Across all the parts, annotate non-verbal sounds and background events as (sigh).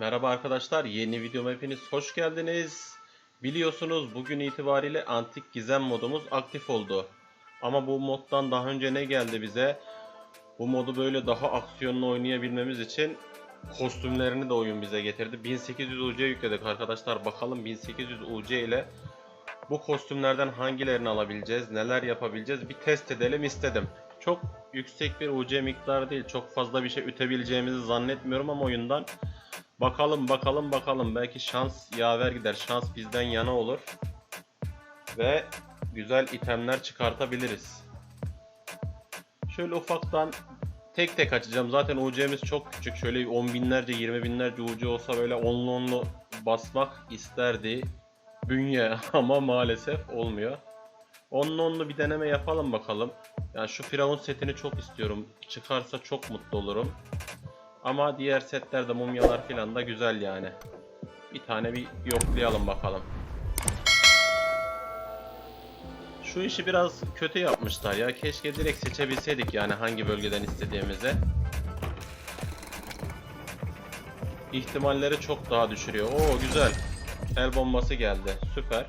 Merhaba arkadaşlar, yeni videoma hepiniz hoş geldiniz. Biliyorsunuz bugün itibariyle antik gizem modumuz aktif oldu. Ama bu moddan daha önce ne geldi bize? Bu modu böyle daha aksiyonlu oynayabilmemiz için kostümlerini de oyun bize getirdi. 1800 UC yükledik arkadaşlar. Bakalım 1800 UC ile bu kostümlerden hangilerini alabileceğiz, neler yapabileceğiz bir test edelim istedim. Çok yüksek bir UC miktarı değil, çok fazla bir şey ütebileceğimizi zannetmiyorum ama oyundan Bakalım bakalım bakalım belki şans yaver gider. Şans bizden yana olur. Ve güzel itemler çıkartabiliriz. Şöyle ufaktan tek tek açacağım. Zaten UC'miz çok küçük. Şöyle 10 binlerce 20 binlerce UC olsa böyle onlu onlu basmak isterdi. Bünye (laughs) ama maalesef olmuyor. Onlu onlu bir deneme yapalım bakalım. Yani şu Firavun setini çok istiyorum. Çıkarsa çok mutlu olurum. Ama diğer setlerde mumyalar filan da güzel yani. Bir tane bir yoklayalım bakalım. Şu işi biraz kötü yapmışlar ya. Keşke direkt seçebilseydik yani hangi bölgeden istediğimizi. İhtimalleri çok daha düşürüyor. Oo güzel. El bombası geldi. Süper.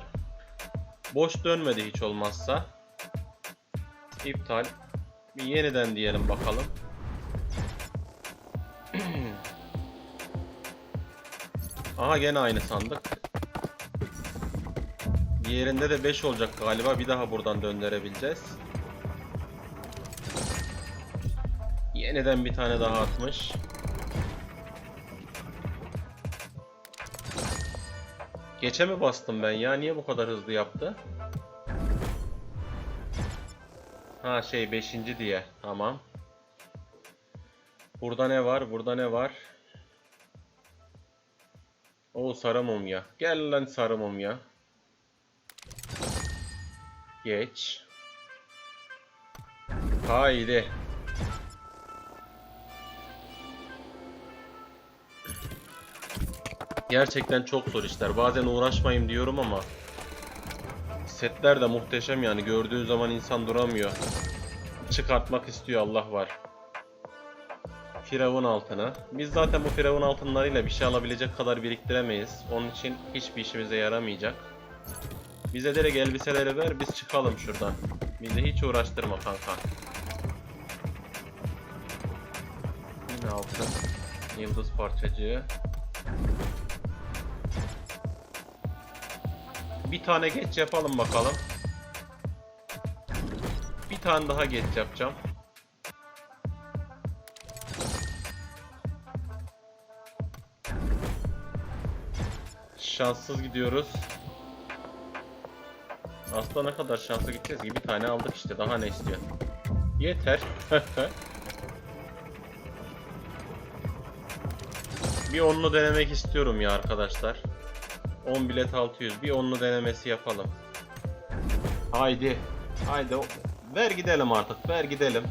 Boş dönmedi hiç olmazsa. İptal. Bir yeniden diyelim bakalım. Aha gene aynı sandık. Diğerinde de 5 olacak galiba. Bir daha buradan döndürebileceğiz. Yeniden bir tane daha atmış. Geçe mi bastım ben ya? Niye bu kadar hızlı yaptı? Ha şey 5. diye. Tamam. Burada ne var? Burada ne var? O sarı mumya. Gel lan sarı mumya. Geç. Haydi. Gerçekten çok zor işler. Bazen uğraşmayayım diyorum ama setler de muhteşem yani. Gördüğün zaman insan duramıyor. Çıkartmak istiyor Allah var. Firavun altını. Biz zaten bu firavun altınlarıyla bir şey alabilecek kadar biriktiremeyiz. Onun için hiçbir işimize yaramayacak. Bize direkt elbiseleri ver biz çıkalım şuradan. Bizi hiç uğraştırma kanka. Yine altın. Yıldız parçacığı. Bir tane geç yapalım bakalım. Bir tane daha geç yapacağım. Şanssız gidiyoruz. Aslında ne kadar şanslı gideceğiz ki bir tane aldık işte daha ne istiyor. Yeter. (laughs) bir onlu denemek istiyorum ya arkadaşlar. 10 bilet 600 bir onlu denemesi yapalım. Haydi. Haydi. Ver gidelim artık. Ver gidelim.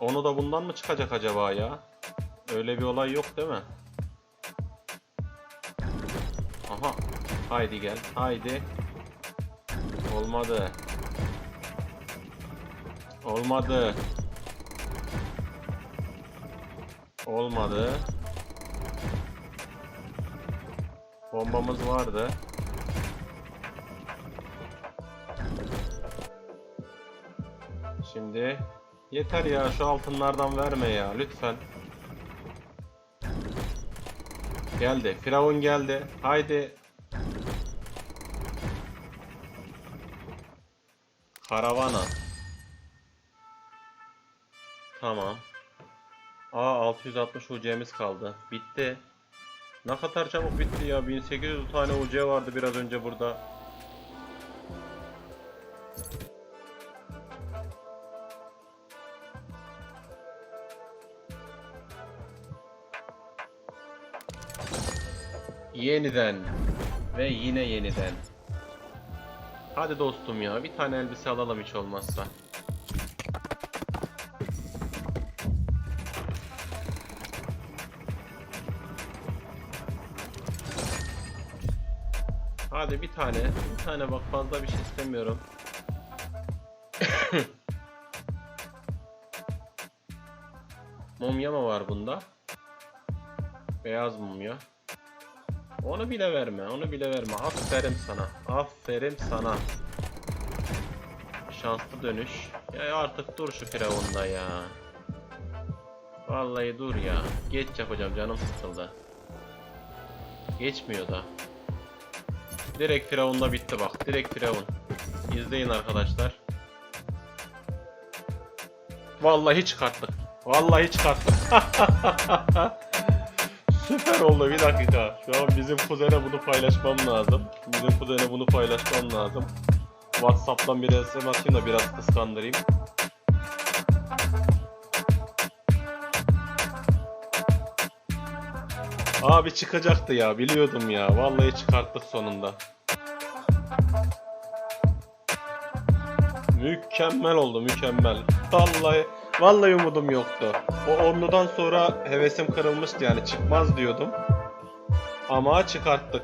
Onu da bundan mı çıkacak acaba ya? Öyle bir olay yok değil mi? Haydi gel. Haydi. Olmadı. Olmadı. Olmadı. Bombamız vardı. Şimdi yeter ya şu altınlardan verme ya lütfen. Geldi. Firavun geldi. Haydi. Karavana. Tamam. Aa 660 UC'miz kaldı. Bitti. Ne kadar çabuk bitti ya. 1800 tane UC vardı biraz önce burada. Yeniden ve yine yeniden. Hadi dostum ya bir tane elbise alalım hiç olmazsa. Hadi bir tane, bir tane bak fazla bir şey istemiyorum. (coughs) Mumya mı var bunda? Beyaz mumya. Onu bile verme, onu bile verme. Aferin sana. Aferin sana. Şanslı dönüş. Ya artık dur şu firavunda ya. Vallahi dur ya. Geç yapacağım canım sıkıldı. Geçmiyor da. Direkt firavunda bitti bak. Direkt firavun. İzleyin arkadaşlar. Vallahi çıkarttık. Vallahi çıkarttık. (laughs) Süper oldu bir dakika. Şu an bizim kuzene bunu paylaşmam lazım. Bizim kuzene bunu paylaşmam lazım. Whatsapp'tan bir resim atayım da biraz kıskandırayım. Abi çıkacaktı ya biliyordum ya. Vallahi çıkarttık sonunda. Mükemmel oldu mükemmel. Vallahi vallahi umudum yoktu. O onludan sonra hevesim kırılmıştı yani çıkmaz diyordum. Ama çıkarttık.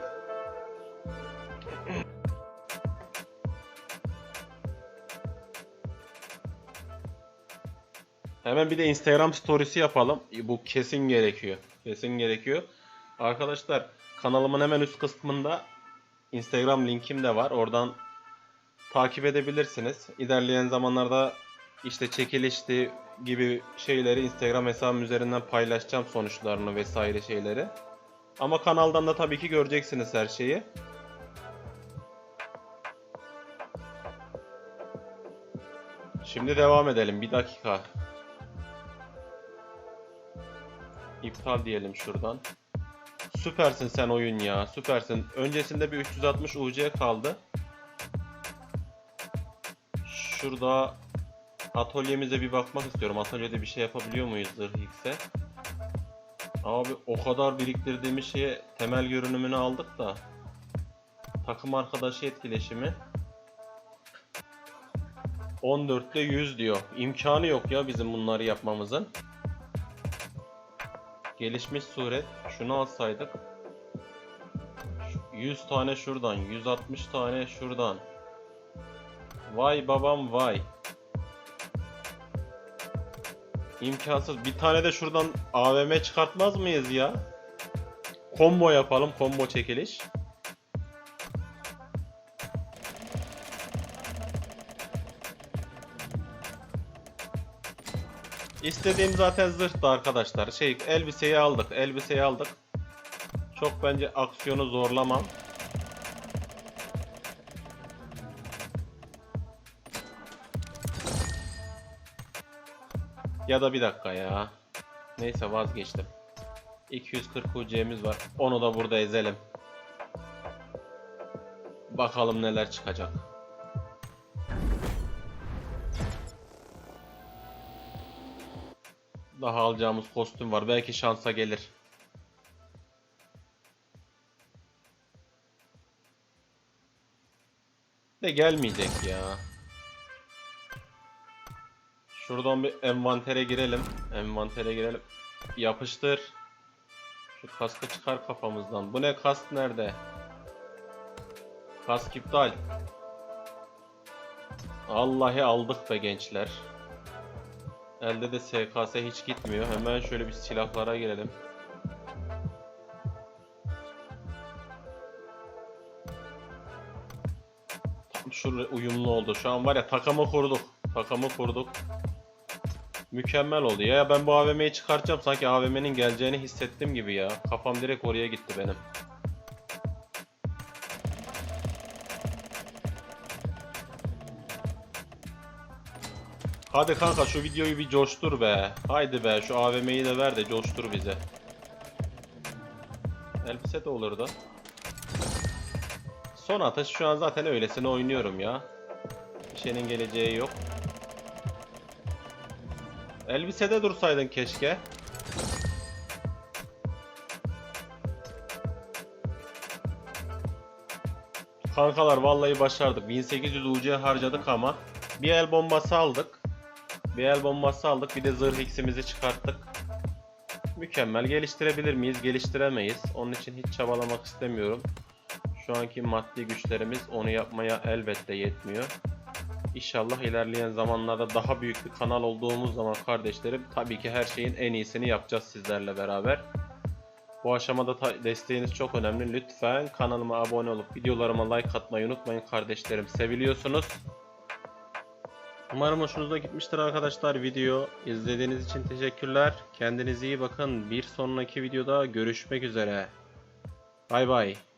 Hemen bir de Instagram storiesi yapalım. Bu kesin gerekiyor. Kesin gerekiyor. Arkadaşlar kanalımın hemen üst kısmında Instagram linkim de var. Oradan takip edebilirsiniz. İlerleyen zamanlarda işte çekilişti gibi şeyleri Instagram hesabım üzerinden paylaşacağım sonuçlarını vesaire şeyleri. Ama kanaldan da tabii ki göreceksiniz her şeyi. Şimdi devam edelim. Bir dakika. İptal diyelim şuradan. Süpersin sen oyun ya. Süpersin. Öncesinde bir 360 UC kaldı. Şurada atölyemize bir bakmak istiyorum. Atölyede bir şey yapabiliyor muyuz Zırh? Abi o kadar biriktirdiğimiz şeye temel görünümünü aldık da. Takım arkadaşı etkileşimi. 14'te 100 diyor. İmkanı yok ya bizim bunları yapmamızın. Gelişmiş suret. Şunu alsaydık. 100 tane şuradan. 160 tane şuradan. Vay babam vay. İmkansız. Bir tane de şuradan AVM çıkartmaz mıyız ya? Combo yapalım. Combo çekiliş. İstediğim zaten zırhtı arkadaşlar. Şey elbiseyi aldık. Elbiseyi aldık. Çok bence aksiyonu zorlamam. Ya da bir dakika ya. Neyse vazgeçtim. 240 UC'miz var. Onu da burada ezelim. Bakalım neler çıkacak. Daha alacağımız kostüm var. Belki şansa gelir. De gelmeyecek ya. Şuradan bir envantere girelim. Envantere girelim. Yapıştır. Şu kaskı çıkar kafamızdan. Bu ne kask nerede? Kask iptal. Allah'ı aldık be gençler. Elde de SKS hiç gitmiyor. Hemen şöyle bir silahlara girelim. Tam uyumlu oldu. Şu an var ya takımı kurduk. Takımı kurduk. Mükemmel oldu. Ya ben bu AVM'yi çıkartacağım. Sanki AVM'nin geleceğini hissettim gibi ya. Kafam direkt oraya gitti benim. Hadi kanka şu videoyu bir coştur be. Haydi be şu AVM'yi de ver de coştur bize. Elbise de olur da. Son atış şu an zaten öylesine oynuyorum ya. Bir şeyin geleceği yok. Elbisede dursaydın keşke. Kankalar vallahi başardık. 1800 UC harcadık ama bir el bombası aldık. Bir el bombası aldık. Bir de zırh x'imizi çıkarttık. Mükemmel. Geliştirebilir miyiz? Geliştiremeyiz. Onun için hiç çabalamak istemiyorum. Şu anki maddi güçlerimiz onu yapmaya elbette yetmiyor. İnşallah ilerleyen zamanlarda daha büyük bir kanal olduğumuz zaman kardeşlerim tabii ki her şeyin en iyisini yapacağız sizlerle beraber. Bu aşamada desteğiniz çok önemli. Lütfen kanalıma abone olup videolarıma like atmayı unutmayın kardeşlerim. Seviliyorsunuz. Umarım hoşunuza gitmiştir arkadaşlar video. İzlediğiniz için teşekkürler. Kendinize iyi bakın. Bir sonraki videoda görüşmek üzere. Bay bay.